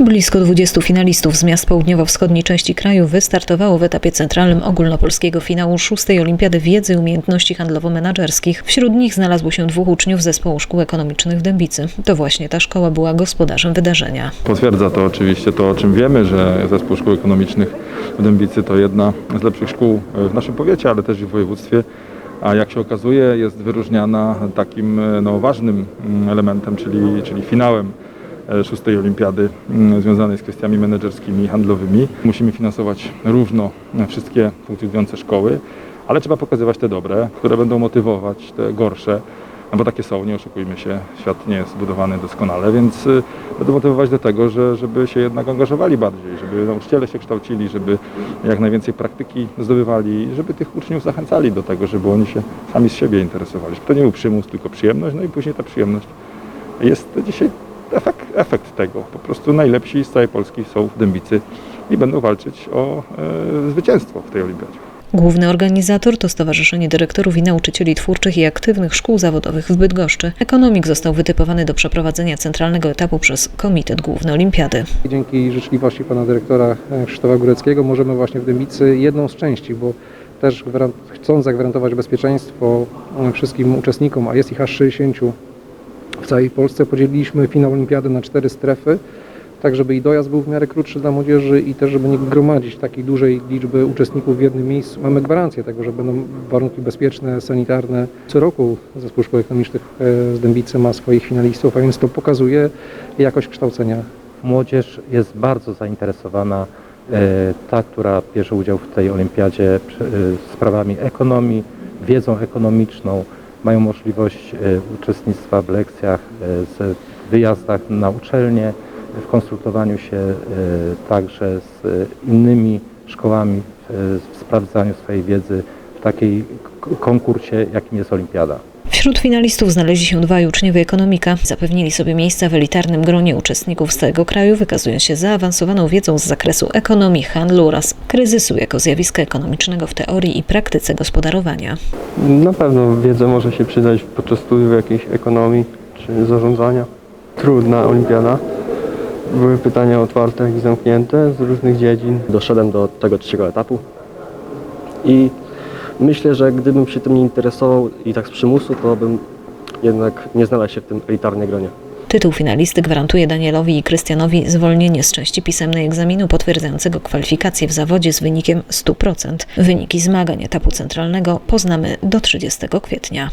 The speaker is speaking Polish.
Blisko 20 finalistów z miast południowo-wschodniej części kraju wystartowało w etapie centralnym ogólnopolskiego finału szóstej Olimpiady Wiedzy i Umiejętności Handlowo-Menadżerskich. Wśród nich znalazło się dwóch uczniów zespołu szkół ekonomicznych w Dębicy. To właśnie ta szkoła była gospodarzem wydarzenia. Potwierdza to oczywiście to, o czym wiemy, że Zespół Szkół Ekonomicznych w Dębicy to jedna z lepszych szkół w naszym powiecie, ale też i w województwie. A jak się okazuje, jest wyróżniana takim no, ważnym mm, elementem, czyli, czyli finałem szóstej olimpiady mm, związanej z kwestiami menedżerskimi i handlowymi. Musimy finansować równo wszystkie funkcjonujące szkoły, ale trzeba pokazywać te dobre, które będą motywować te gorsze. No bo takie są, nie oszukujmy się, świat nie jest zbudowany doskonale, więc y, będą motywować do tego, że, żeby się jednak angażowali bardziej, żeby nauczyciele się kształcili, żeby jak najwięcej praktyki zdobywali, żeby tych uczniów zachęcali do tego, żeby oni się sami z siebie interesowali. Żeby to nie był przymus, tylko przyjemność, no i później ta przyjemność jest dzisiaj efekt, efekt tego. Po prostu najlepsi z całej Polski są w Dębicy i będą walczyć o e, zwycięstwo w tej olimpiadzie. Główny organizator to Stowarzyszenie Dyrektorów i Nauczycieli Twórczych i Aktywnych Szkół Zawodowych w Bydgoszczy. Ekonomik został wytypowany do przeprowadzenia centralnego etapu przez Komitet Główny Olimpiady. Dzięki życzliwości pana dyrektora e, Krzysztofa Góreckiego możemy właśnie w Dębicy jedną z części, bo też chcąc zagwarantować bezpieczeństwo e, wszystkim uczestnikom, a jest ich aż 60 w całej Polsce, podzieliliśmy finał olimpiady na cztery strefy, tak żeby i dojazd był w miarę krótszy dla młodzieży i też żeby nie gromadzić takiej dużej liczby uczestników w jednym miejscu. Mamy gwarancję tego, że będą warunki bezpieczne, sanitarne. Co roku Zespół Szkół Ekonomicznych e, z Dębicy ma swoich finalistów, a więc to pokazuje jakość kształcenia Młodzież jest bardzo zainteresowana, e, ta, która bierze udział w tej olimpiadzie, e, sprawami ekonomii, wiedzą ekonomiczną, mają możliwość e, uczestnictwa w lekcjach, e, z wyjazdach na uczelnie, w konsultowaniu się e, także z innymi szkołami, w, w sprawdzaniu swojej wiedzy w takiej konkursie, jakim jest olimpiada. Wśród finalistów znaleźli się dwaj uczniowie ekonomika. Zapewnili sobie miejsca w elitarnym gronie uczestników z całego kraju, wykazując się zaawansowaną wiedzą z zakresu ekonomii, handlu oraz kryzysu jako zjawiska ekonomicznego w teorii i praktyce gospodarowania. Na pewno wiedza może się przydać podczas studiów jakiejś ekonomii czy zarządzania. Trudna olimpiada. Były pytania otwarte i zamknięte z różnych dziedzin. doszedłem do tego trzeciego etapu i myślę, że gdybym się tym nie interesował i tak z przymusu, to bym jednak nie znalazł się w tym elitarnej gronie. Tytuł finalisty gwarantuje Danielowi i Krystianowi zwolnienie z części pisemnej egzaminu potwierdzającego kwalifikacje w zawodzie z wynikiem 100%. Wyniki zmagań etapu centralnego poznamy do 30 kwietnia.